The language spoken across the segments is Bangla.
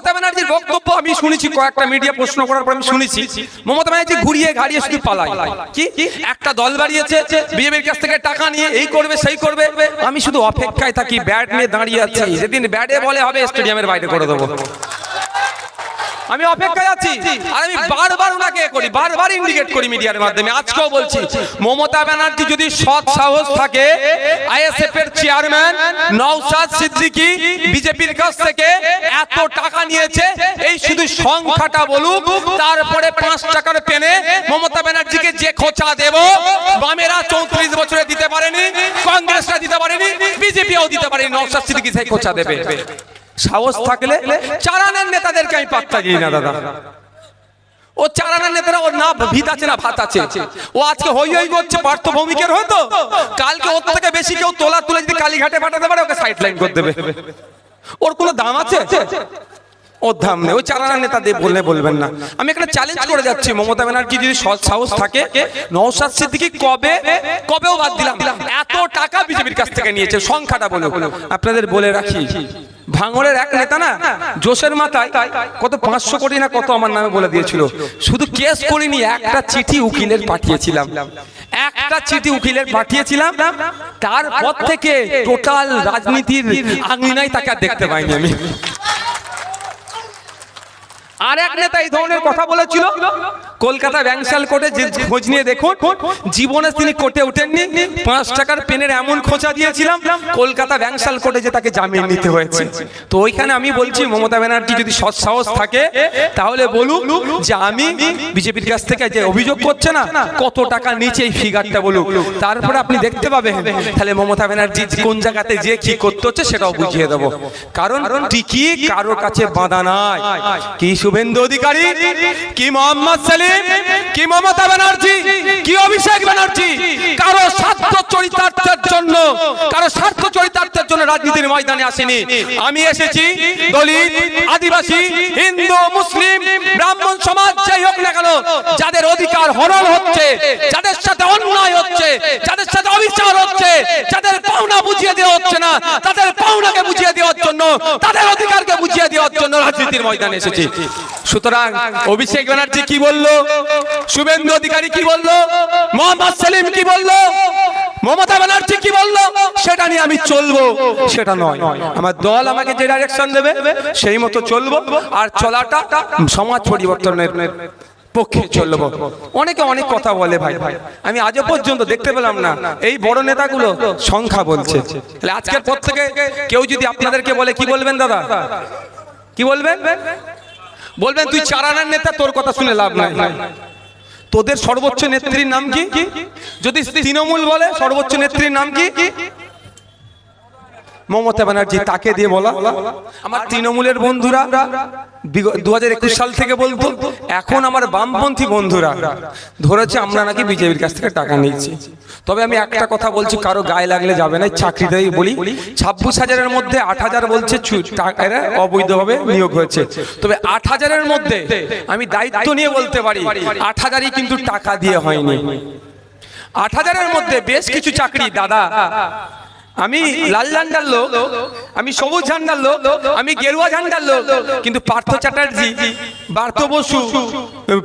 মমতা ব্যানার্জির বক্তব্য আমি শুনেছি, কয়েকটা মিডিয়া প্রশ্ন করার পর আমি শুনেছি। মমতা ব্যানার্জি ঘুরিয়ে ঘাড়িয়ে শুধু পালায়। কি? একটা দল বাড়িয়েছে বিজেপির কাছ থেকে টাকা নিয়ে এই করবে, সেই করবে। আমি শুধু অপেক্ষায় থাকি ব্যাট নিয়ে দাঁড়িয়ে আছি। যেদিন ব্যাটে বলে হবে স্টেডিয়ামের বাইরে করে দেবো। আমি অপেক্ষায় আছি। আর আমি বারবার ওনাকে করি, বারবার ইন্ডিকেট করি মিডিয়ার মাধ্যমে। আজকেও বলছি, মমতা ব্যানার্জি যদি সৎ সাহস থাকে আইএসএফ এর চেয়ারম্যান নওশাদ সিদ্দিকী বিজেপির কাছ থেকে এত টাকা নিয়েছে, এই শুধু সংখ্যাটা বলুক, তারপরে পাঁচ টাকার পেনে মমতা ব্যানার্জিকে যে খোঁচা দেব, বামেরা চৌত্রিশ বছরে দিতে পারেনি, কংগ্রেসরা দিতে পারেনি, বিজেপিও দিতে পারেনি, নওশাদ সিদ্দিকী সেই খোঁচা দেবে। সাহস থাকলে চারানের নেতাদেরকে আমি পাত্তা দিই না দাদা। ও চারানার নেতারা ওর না ভিত আছে না ভাত আছে। ও আজকে হই হই করছে পার্থ ভৌমিকের হয়তো কালকে ওর থেকে বেশি কেউ তোলা তুলে যদি কালীঘাটে পাঠাতে পারে ওকে সাইড লাইন করে দেবে। ওর কোনো দাম আছে? ওর দাম নেই। ওই চারানার নেতা দিয়ে বললে বলবেন না। আমি একটা চ্যালেঞ্জ করে যাচ্ছি। মমতা ব্যানার্জি যদি সৎ সাহস থাকে নৌসাদ সিদ্দিকি কবে কবেও বাদ দিলাম। এত টাকা কাছ থেকে নিয়েছে, সংখ্যাটা বলে আপনাদের বলে রাখি, ভাঙড়ের এক নেতা না, জোশের মাথায় কত পাঁচশো কোটি না কত আমার নামে বলে দিয়েছিল। শুধু কেস করিনি, একটা চিঠি উকিলের পাঠিয়েছিলাম। একটা চিঠি উকিলের পাঠিয়েছিলাম, তারপর থেকে টোটাল রাজনীতির আঙিনায় তাকে দেখতে পাইনি আমি। আর এক নেতা এই ধরনের কথা বলেছিল কলকাতা ব্যাংশাল কোর্টে খোঁজ নিয়ে দেখুন, জীবনে তিনি কোর্টে ওঠেননি, পাঁচ টাকার পেনের এমন খোঁচা দিয়েছিলাম, কলকাতা ব্যাংশাল কোর্টে যে তাকে জামিন নিতে হয়েছে। তো ওইখানে আমি বলছি, মমতা ব্যানার্জি যদি সৎ সাহস থাকে, তাহলে বলুক যে আমি বিজেপির কাছ থেকে যে অভিযোগ করছে না, কত টাকা নিচে এই ফিগারটা বলুক। তারপরে আপনি দেখতে পাবেন, তাহলে মমতা ব্যানার্জি কোন জায়গাতে যে কি করতে হচ্ছে সেটাও বুঝিয়ে দেবো। কারণ টিকি কারোর কাছে বাঁধা নাই। কি শুভেন্দু অধিকারী, কি মোহাম্মদ সেলিম কি মমতা ব্যানার্জি? কি অভিষেক ব্যানার্জি? কারও স্বার্থ চরিতার্থের জন্য, কারও স্বার্থ চরিতার্থের জন্য রাজনীতির ময়দানে আসেনি। আমি এসেছি দলিত, আদিবাসী, হিন্দু, মুসলিম, ব্রাহ্মণ সমাজ, যাই হোক না কেন, যাদের অধিকার হরণ হচ্ছে, যাদের সাথে অন্যায় যাদের সাথে অবিচার হচ্ছে, যাদের পাওনা বুঝিয়ে দেওয়া হচ্ছে না, তাদের পাওনাকে বুঝিয়ে দেওয়ার জন্য, তাদের অধিকারকে বুঝিয়ে দেওয়ার জন্য রাজনীতির ময়দানে এসেছি। সুতরাং অভিষেক ব্যানার্জি কি বলল? শুভেন্দু অধিকারী কি বলল? মোহাম্মদ সেলিম কি বলল? মমতা ব্যানার্জি কি বলল? সেটা নিয়ে আমি চলবো, সেটা নয়। আমার দল আমাকে যে ডাইরেকশন দেবে, সেই মতো চলবো। আর চলাটা সমাজ পরিবর্তনের পক্ষে চলবো। অনেকে অনেক কথা বলে ভাই। ভাই। আমি আজও পর্যন্ত দেখতে পেলাম না। এই বড় নেতাগুলো সংখ্যা বলছে। তাহলে আজকের পর থেকে কেউ যদি আপনাদেরকে বলে কি বলবেন দাদা? কি বলবেন? বলবেন তুই চারানার নেতা তোর কথা শুনে লাভ নাই। তোদের সর্বোচ্চ নেত্রীর নাম কি? যদি তৃণমূল বলে সর্বোচ্চ নেত্রীর নাম কি? মমতা ব্যানার্জি তাকে দিয়ে বলা? আমার তৃণমূলের বন্ধুরা দু হাজার একুশ সাল থেকে বলতো এখন আমার বামপন্থী বন্ধুরা ধরেছে আমরা নাকি বিজেপির কাছ থেকে টাকা নিয়েছি। তবে আমি একটা কথা বলছি কারও গায়ে লাগলে যাবে না চাকরিটাই বলি। ছাব্বিশ হাজারের মধ্যে আট হাজার বলছে চু- টা- এরা অবৈধভাবে নিয়োগ হয়েছে। তবে আট হাজারের মধ্যে আমি দায়িত্ব নিয়ে বলতে পারি আট হাজারই কিন্তু টাকা দিয়ে হয়নি। আট হাজারের মধ্যে বেশ কিছু চাকরি দাদা আমি লাল ঝান্ডার লোক আমি সবুজ ঝান্ডার লোক আমি গেরুয়া ঝান্ডার লোক কিন্তু পার্থ চ্যাটার্জি পার্থ বসু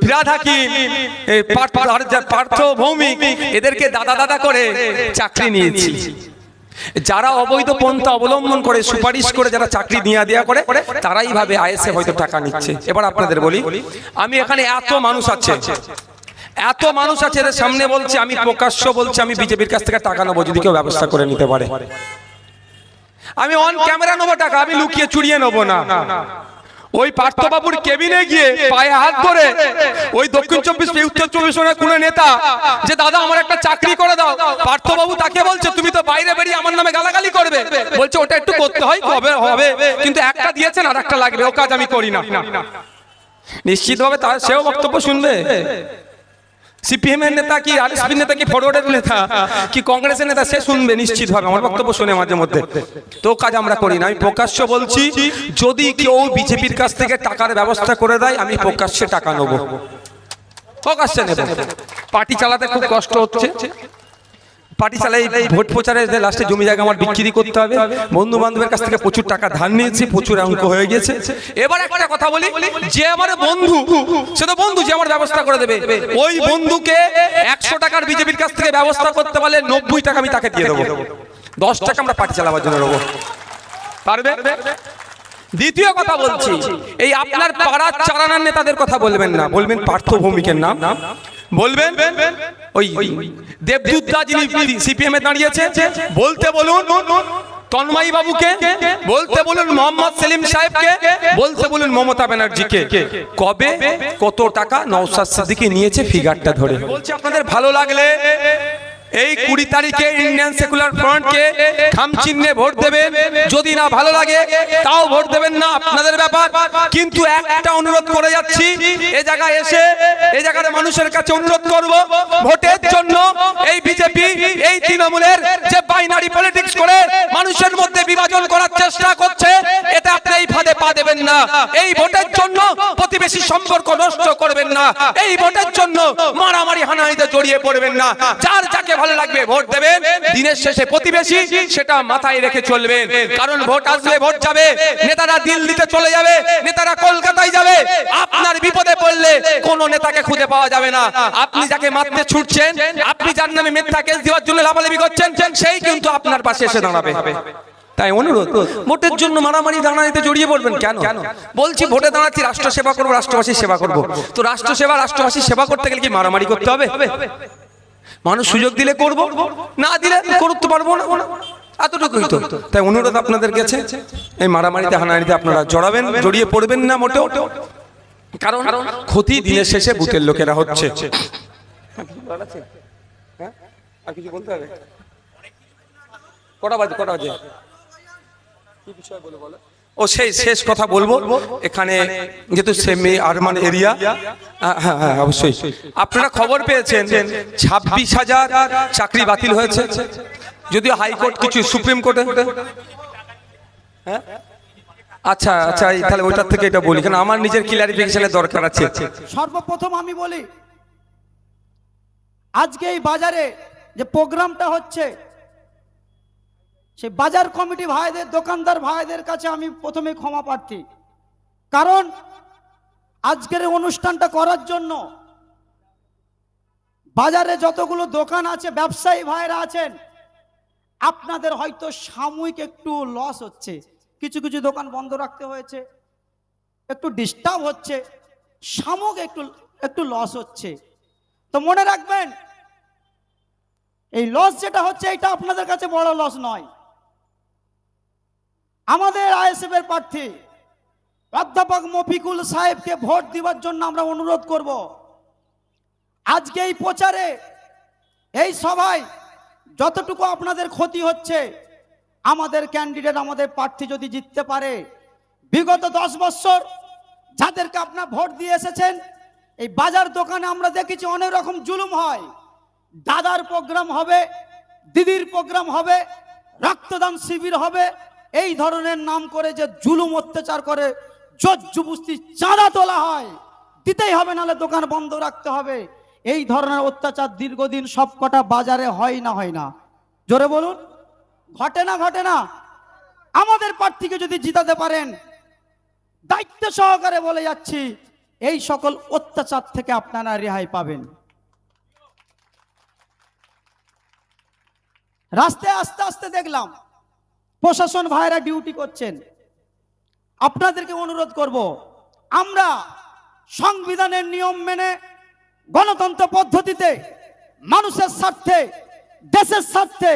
ফিরাদ হাকিম পার্থ ভৌমিক এদেরকে দাদা দাদা করে চাকরি নিয়েছি। যারা অবৈধ পন্থা অবলম্বন করে সুপারিশ করে যারা চাকরি নিয়ে দেওয়া করে তারাই ভাবে আইএসএ হয়তো টাকা নিচ্ছে। এবার আপনাদের বলি আমি এখানে এত মানুষ আছে এত মানুষ আছে এদের সামনে বলছে, আমি প্রকাশ্য বলছি, আমি বিজেপির কাছ থেকে টাকা নেব যদি কেউ ব্যবস্থা করে নিতে পারে। আমি অন ক্যামেরা নেব টাকা, আমি লুকিয়ে চুরিয়ে নেব না। ওই পার্থবাবুর কেবিনে গিয়ে পায়ে হাত ধরে ওই দক্ষিণ চব্বিশ উত্তর চব্বিশ পরগনার নেতা যে, দাদা, আমার একটা চাকরি করে দাও। পার্থবাবু তাকে বলছে, তুমি তো বাইরে বেরিয়ে আমার নামে গালাগালি করবে। বলছে, ওটা একটু করতে হয়, কবে হবে? কিন্তু একটা দিয়েছেন, আর একটা লাগবে, ও কাজ আমি করি না। নিশ্চিতভাবে তার সেও বক্তব্য শুনবে। সিপিএম এর নেতা কি আরএসপির নেতা কি ফরওয়ার্ডের নেতা? কি কংগ্রেসের নেতা? সে শুনবে, নিশ্চিত হবে, আমার বক্তব্য শুনে মাঝে মধ্যে। তো কাজ আমরা করি না, আমি প্রকাশ্য বলছি, যদি কেউ বিজেপির কাছ থেকে টাকার ব্যবস্থা করে দেয়, আমি প্রকাশ্যে টাকা নেব। প্রকাশ্যে নেব। পার্টি চালাতে খুব কষ্ট হচ্ছে। পার্টি চালাই ভোট প্রচারে লাস্টে জমি জায়গা আমার বিক্রি করতে হবে। বন্ধু বান্ধবের কাছ থেকে প্রচুর টাকা ধার নিয়েছি প্রচুর অঙ্ক হয়ে গেছে। এবার একটা কথা বলি যে আমার বন্ধু সে তো বন্ধু যে আমার ব্যবস্থা করে দেবে। ওই বন্ধুকে একশো টাকার বিজেপির কাছ থেকে ব্যবস্থা করতে পারলে নব্বই টাকা আমি তাকে দিয়ে দেবো। দশ টাকা আমরা পার্টি চালাবার জন্য দেবো পারবে? দ্বিতীয় কথা বলছি এই আপনার পাড়ার চারানার নেতাদের কথা বলবেন না। বলবেন পার্থ ভৌমিকের নাম। বলবেন? ওই দেবদূত দা যিনি সিপিএম এ দাঁড়িয়েছে বলতে বলুন তন্ময়ী বাবুকে বলতে বলুন মোহাম্মদ সেলিম সাহেবকে বলতে বলুন মমতা ব্যানার্জিকে কবে কত টাকা নওসাদ সিদ্দিকি নিয়েছে ফিগারটা ধরে। বলছি আপনাদের ভালো লাগলে এই কুড়ি তারিখে ইন্ডিয়ান সেকুলার ফ্রন্টকে খাম চিহ্নে ভোট দেবেন। যদি না ভালো লাগে তাও ভোট দেবেন না আপনাদের ব্যাপার। কিন্তু একটা অনুরোধ করে যাচ্ছি এ জায়গায় এসে এই জায়গার মানুষের কাছে অনুরোধ করব ভোটের জন্য এই বিজেপি এই তৃণমূলের যে বাইনারি পলিটিক্স করে মানুষের মধ্যে বিভাজন করার চেষ্টা করছে এটা আপনি এই ফাঁদে পা দেবেন না। এই ভোটের জন্য প্রতিবেশী সম্পর্ক নষ্ট করবেন না। এই ভোটের জন্য মারামারি হানাহানিতে জড়িয়ে পড়বেন না। যার যাকে ভালো লাগবে, ভোট দেবেন। দিনের শেষে প্রতিবেশী, সেটা মাথায় রেখে চলবেন কারণ ভোট আসলে ভোট যাবে। নেতারা দিল্লিতে চলে যাবে। নেতারা কলকাতায় যাবে। আপনার বিপদে পড়লে কোন নেতাকে খুঁজে পাওয়া যাবে না। আপনি যাকে মারতে ছুটছেন, আপনি যার নামে মিথ্যা কেস দেওয়ার জন্য লাভালাভি করছেন, সেই কিন্তু আপনার পাশে এসে দাঁড়াবে। তাই অনুরোধ, ভোটের জন্য মারামারি দাঁড়ানিতে জড়িয়ে পড়বেন কেন? বলছি, ভোটে দাঁড়াচ্ছি রাষ্ট্র সেবা করব, রাষ্ট্রবাসীর সেবা করব। তো রাষ্ট্র সেবা রাষ্ট্রবাসীর সেবা করতে গেলে কি মারামারি করতে হবে? মানুষ সুযোগ দিলে করব? না দিলে করতে পারব না। এতটুকুই তো। তাই অনুরোধ আপনাদের কাছে, এই মারামারিতে, হানাহানিতে আপনারা জড়াবেন, জড়িয়ে পড়বেন না মোটেও। কারণ ক্ষতি দিনের শেষে বুথের লোকেরা হচ্ছে। হ্যাঁ? কটা বাজে কটা বাজে? কি বিষয় বলো? ও সেই শেষ কথা বলব। এখানে যেহেতু সেমি আরমান এরিয়া হ্যাঁ হ্যাঁ অবশ্যই। আপনারা খবর পেয়েছেন ছাব্বিশ হাজার চাকরি বাতিল হয়েছে। যদিও হাইকোর্ট কিছু সুপ্রিম কোর্টে হ্যাঁ? আচ্ছা আচ্ছা তাহলে ওইটার থেকে এটা বলি কারণ আমার নিজের ক্লিয়ারিফিকেশনের দরকার আছে। সর্বপ্রথম আমি বলি আজকে এই বাজারে যে প্রোগ্রামটা হচ্ছে সেই বাজার কমিটি ভাইদের, দোকানদার ভাইদের কাছে আমি প্রথমে ক্ষমা প্রার্থী। কারণ আজকের অনুষ্ঠানটা করার জন্য বাজারে যতগুলো দোকান আছে, ব্যবসায়ী ভাইরা আছেন, আপনাদের হয়তো সাময়িক একটু লস হচ্ছে। কিছু কিছু দোকান বন্ধ রাখতে হয়েছে, একটু ডিস্টার্ব হচ্ছে সামগ্রিক একটু একটু লস হচ্ছে। তো মনে রাখবেন, এই লস যেটা হচ্ছে, এটা আপনাদের কাছে বড় লস নয়। আমাদের আইএসএফ এর প্রার্থী অধ্যাপক মফিকুল সাহেবকে ভোট দেওয়ার জন্য আমরা অনুরোধ করব। আজকে এই প্রচারে, এই সভায় যতটুকু আপনাদের ক্ষতি হচ্ছে, আমাদের ক্যান্ডিডেট আমাদের প্রার্থী যদি জিততে পারে, বিগত দশ বছর যাদেরকে আপনার ভোট দিয়ে এসেছেন, এই বাজার দোকানে আমরা দেখেছি অনেক রকম জুলুম হয়। দাদার প্রোগ্রাম হবে, দিদির প্রোগ্রাম হবে, রক্তদান শিবির হবে এই ধরনের নাম করে যে জুলুম অত্যাচার করে, জোর জুবুস্তি চাঁদা তোলা হয়। দিতেই হবে, নাহলে দোকান বন্ধ রাখতে হবে। এই ধরনের অত্যাচার দীর্ঘদিন সবকটা বাজারে হয় না হয় না। জোরে বলুন, ঘটে না ঘটে না। আমাদের প্রার্থীকে যদি জিতাতে পারেন, দায়িত্ব সহকারে বলে যাচ্ছি, এই সকল অত্যাচার থেকে আপনারা রেহাই পাবেন। রাস্তায় আস্তে আস্তে দেখলাম প্রশাসন ভাইরা ডিউটি করছেন। আপনাদেরকে অনুরোধ করব, আমরা সংবিধানের নিয়ম মেনে গণতন্ত্র পদ্ধতিতে মানুষের স্বার্থে, দেশের স্বার্থে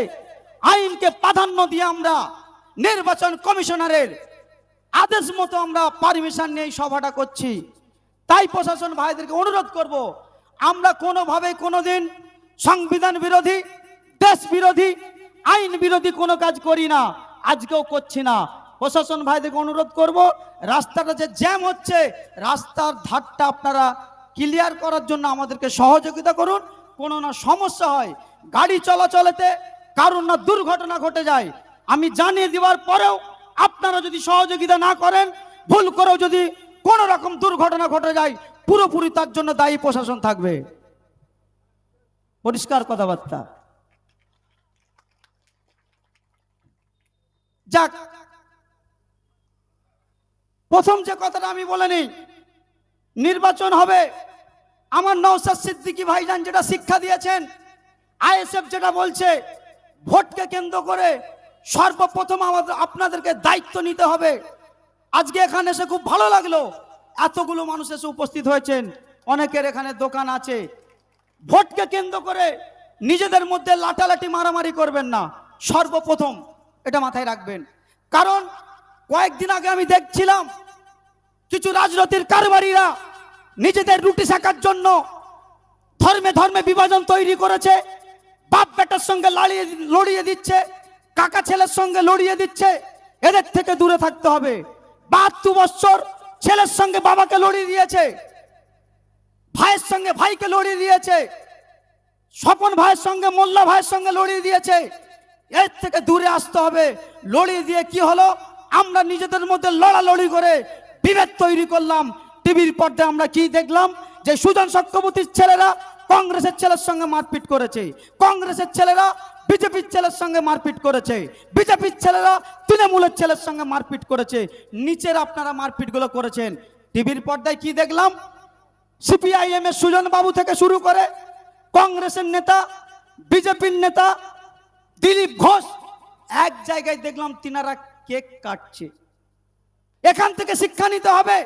আইনকে প্রাধান্য দিয়ে আমরা নির্বাচন কমিশনারের আদেশ মতো আমরা পারমিশন নিয়ে সভাটা করছি। তাই প্রশাসন ভাইদেরকে অনুরোধ করব, আমরা কোনোভাবে কোনোদিন সংবিধান বিরোধী, দেশ বিরোধী, আইন বিরোধী কোনো কাজ করি না। আজকেও করছি না। প্রশাসন ভাইদেরকে অনুরোধ করব, রাস্তাটা যে জ্যাম হচ্ছে, রাস্তার ধারটা আপনারা ক্লিয়ার করার জন্য আমাদেরকে সহযোগিতা করুন। কোনো না সমস্যা হয়, গাড়ি চলাচলেতে কারণ না দুর্ঘটনা ঘটে যায়। আমি জানিয়ে দেওয়ার পরেও আপনারা যদি সহযোগিতা না করেন, ভুল করেও যদি কোনো রকম দুর্ঘটনা ঘটে যায়, পুরোপুরি তার জন্য দায়ী প্রশাসন থাকবে। পরিষ্কার কথাবার্তা। যাক। প্রথম যে কথাটা আমি বলে নিই, নির্বাচন হবে। আমার নৌসাদ সিদ্দিকী ভাইজান যেটা শিক্ষা দিয়েছেন, আইএসএফ যেটা বলছে, ভোটকে কেন্দ্র করে সর্বপ্রথম আমাদের, আপনাদেরকে দায়িত্ব নিতে হবে। আজকে এখানে এসে খুব ভালো লাগল, এতগুলো মানুষ এসে উপস্থিত হয়েছেন, অনেকের এখানে দোকান আছে। ভোটকে কেন্দ্র করে নিজেদের মধ্যে লাটালাটি মারামারি করবেন না, সর্বপ্রথম। এটা মাথায় রাখবেন। কারণ কয়েকদিন আগে আমি দেখছিলাম কিছু রাজনৈতিক কারবারিরা নিজেদের রুটি শেখার জন্য ধর্মে ধর্মে বিভাজন তৈরি করেছে, বাপ বেটার সঙ্গে লড়িয়ে লড়িয়ে দিচ্ছে, কাকা ছেলের সঙ্গে লড়িয়ে দিচ্ছে, এদের থেকে দূরে থাকতে হবে। বাহাত্তর বছর ছেলের সঙ্গে বাবাকে লড়িয়ে দিয়েছে, ভাইয়ের সঙ্গে ভাইকে লড়িয়ে দিয়েছে, স্বপন ভাইয়ের সঙ্গে মোল্লা ভাইয়ের সঙ্গে লড়িয়ে দিয়েছে। এর থেকে দূরে আসতে হবে। লড়ি দিয়ে কি হলো? আমরা নিজেদের মধ্যে লড়ালড়ি করে বিভেদ তৈরি করলাম। টিভির পর্দায় আমরা কি দেখলাম? যে সুজন চক্রবর্তীর ছেলেরা কংগ্রেসের ছেলের সঙ্গে মারপিট করেছে। কংগ্রেসের ছেলেরা বিজেপির ছেলের সঙ্গে মারপিট করেছে। বিজেপির ছেলেরা তৃণমূলের ছেলের সঙ্গে মারপিট করেছে। নিচের আপনারা মারপিটগুলো করেছেন। টিভির পর্দায় কি দেখলাম? সিপিআইএম এর সুজন বাবু থেকে শুরু করে কংগ্রেসের নেতা, বিজেপির নেতা দিলীপ ঘোষ, এক জায়গায় দেখলাম তিনারা কেক কাটছে। এখান থেকে শিক্ষা নিতে হবে।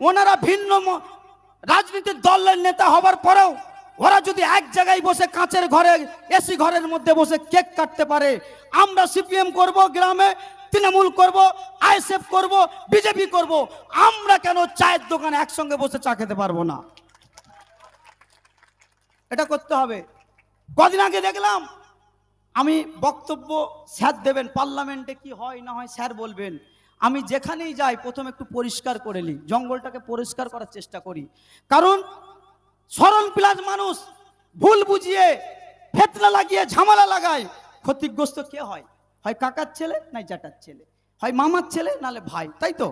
ওনারা ভিন্ন রাজনীতির দলের নেতা হবার পরেও ওরা যদি এক জায়গায় বসে কাঁচের ঘরে, এসি ঘরের মধ্যে বসে কেক কাটতে পারে, আমরা সিপিএম করব গ্রামে, তৃণমূল করব, আইএসএফ করব, বিজেপি করব, আমরা কেন চায়ের দোকানে একসঙ্গে বসে চা খেতে পারব না? এটা করতে হবে। কদিন আগে দেখলাম আমি বক্তব্য স্যার দেবেন, পার্লামেন্টে কি হয়, না হয় স্যার বলবেন। আমি যেখানেই যাই, প্রথম একটু পরিষ্কার করে নিই, জঙ্গলটাকে পরিষ্কার করার চেষ্টা করি। কারণ, সরল প্লাস মানুষ, ভুল বুঝিয়ে ফেতনা লাগিয়ে ঝামেলা লাগায়, ক্ষতিগ্রস্ত কে হয়? হয় কাকার ছেলে, নাই জ্যাঠার ছেলে? হয় মামার ছেলে, নালে ভাই, তাই তো?